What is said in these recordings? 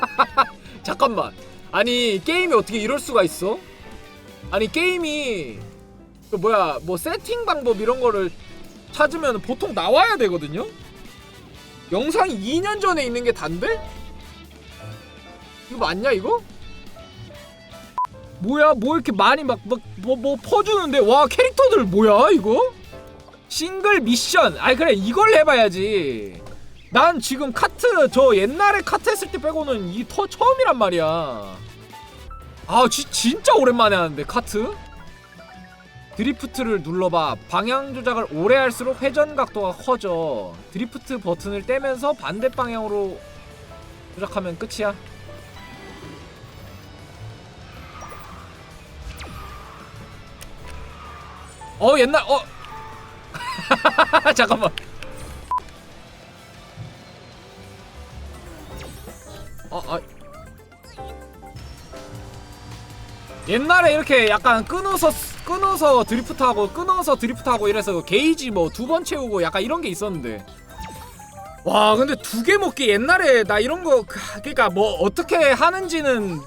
잠깐만. 아니 게임이 어떻게 이럴 수가 있어? 아니 게임이 그 뭐야 뭐 세팅 방법 이런 거를 찾으면 보통 나와야 되거든요. 영상이 2년 전에 있는 게 단데? 이거 맞냐 이거? 뭐야 뭐 이렇게 많이 막 막 뭐 뭐 퍼주는데 와 캐릭터들 뭐야 이거? 싱글 미션 아니 그래 이걸 해봐야지 난 지금 카트 저 옛날에 카트 했을 때 빼고는 이 터 처음이란 말이야. 아 지, 진짜 오랜만에 하는데 카트? 드리프트를 눌러봐. 방향 조작을 오래 할수록 회전 각도가 커져. 드리프트 버튼을 떼면서 반대 방향으로 조작하면 끝이야. 어 옛날 어. 잠깐만 어, 아. 옛날에 이렇게 약간 끊어서 끊어서 드리프트하고 끊어서 드리프트하고 이래서 게이지 뭐 두 번 채우고 약간 이런 게 있었는데. 와 근데 두 개 먹기 옛날에 나 이런 거 그- 그러니까 뭐 어떻게 하는지는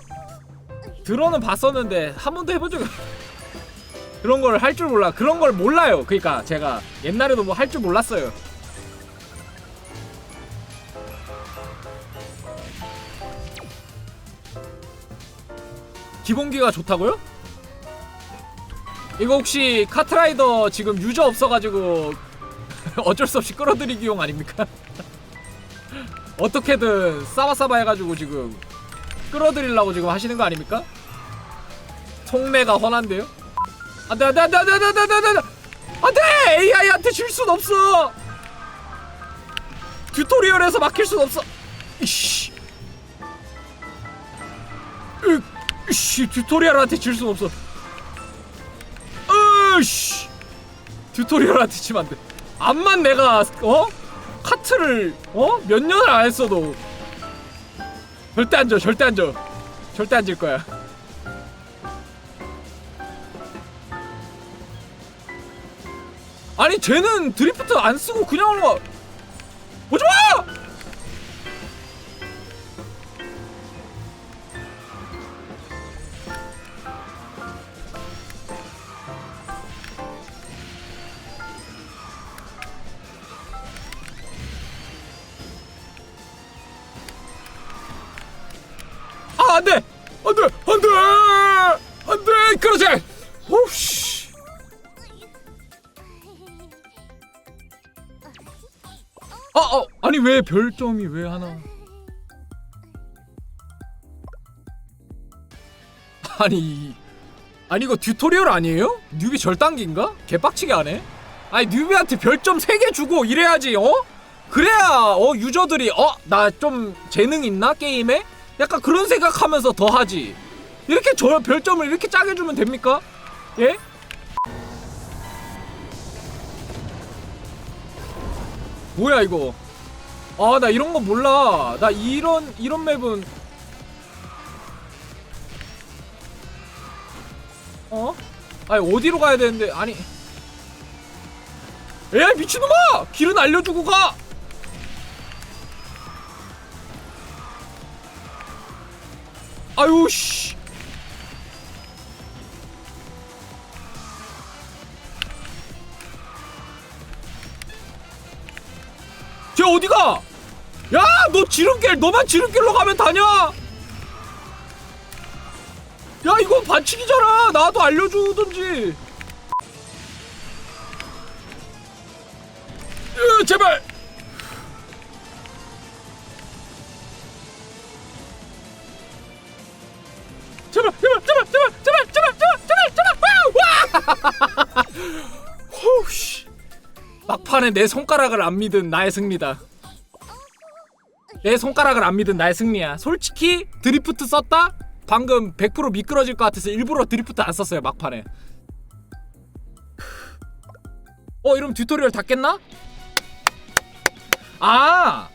들어는 봤었는데 한 번도 해본 적이 그런 걸 할 줄 몰라. 그런 걸 몰라요. 그러니까 제가 옛날에도 뭐 할 줄 몰랐어요 기본기가 좋다고요? 이거 혹시 카트라이더 지금 유저 없어가지고 어쩔 수 없이 끌어들이기용 아닙니까? 어떻게든 싸바싸바 해가지고 지금 끌어들이려고 지금 하시는 거 아닙니까? 속내가 훤한데요? 안돼 안돼 안돼 안돼 안돼 안돼 안돼 안돼 AI한테 줄 순 없어 튜토리얼에서 막힐 순 없어 이씨 으, 이씨 튜토리얼한테 질순 없어. 으씨 튜토리얼한테 치면 안돼. 암만 내가 어? 카트를 어? 몇 년을 안 했어도. 절대 안져 절대 안져 절대 안 질 거야. 아니 쟤는 드리프트 안 쓰고 그냥 하는 거. 오지 마! 아 안 돼 안 돼 안 돼 안 돼 그러지 오씨 아, 어, 아니 왜 별점이 왜 하나? 아니, 아니 이거 튜토리얼 아니에요? 뉴비 절단기인가? 개빡치게 하네. 아니 뉴비한테 별점 3개 주고 이래야지, 어? 그래야 어 유저들이 어 나 좀 재능 있나 게임에? 약간 그런 생각하면서 더 하지. 이렇게 저 별점을 이렇게 짜게 주면 됩니까? 예? 뭐야 이거? 아 나 이런 거 몰라. 나 이런 이런 맵은 어? 아니 어디로 가야 되는데 아니 에이 미친놈아! 길은 알려주고 가! 아유 씨 쟤 어디가? 야, 너 지름길, 너만 지름길로 가면 다냐? 야, 이거 반칙이잖아. 나도 알려주든지. 으, 제발. 제발, 판에 내 손가락을 안 믿은 나의 승리다. 내 손가락을 안 믿은 나의 승리야. 솔직히 드리프트 썼다? 방금 100% 미끄러질 것 같아서 일부러 드리프트 안 썼어요 막판에. 어 이러면 튜토리얼 다 깼나? 아